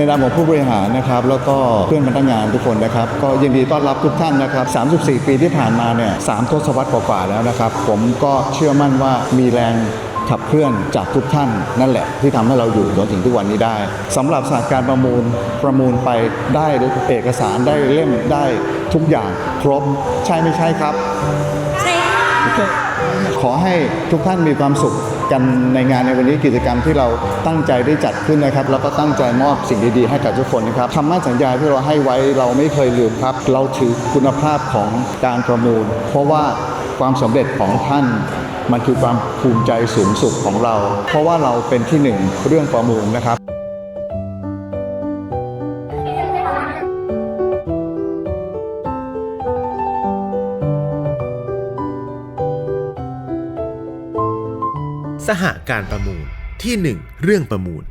ในนามของผู้บริหารนะครับแล้วก็เพื่อนพนักงานทุกคนนะครับ ก็ยินดีต้อนรับทุกท่านนะครับ 34 ปีที่ผ่านมาเนี่ยสามทศวรรษกว่าๆแล้วนะครับ ผมก็เชื่อมั่นว่ามีแรงขับเคลื่อนจากทุกท่านนั่นแหละ ที่ทำให้เราอยู่จนถึงทุกวันนี้ได้สำหรับสาการประมูลประมูลไปได้เอกสารได้เล่มได้ทุกอย่างครบใช่ไม่ใช่ครับ ใช่ค่ะ ขอให้ทุกท่านมีความสุขกันในงานในวันนี้กิจกรรมที่เราตั้งใจได้จัดขึ้นนะครับ แล้วก็ตั้งใจมอบสิ่งดีๆให้กับทุกคนนะครับคำมั่นสัญญาที่เราให้ไว้เราไม่เคยลืมครับ เราถือคุณภาพของการประมูล เพราะว่าความสำเร็จของท่านมันคือความภูมิใจสูงสุดของเรา เพราะว่าเราเป็นที่หนึ่งเรื่องประมูลนะครับ สหการประมูลที่ 1 เรื่องประมูล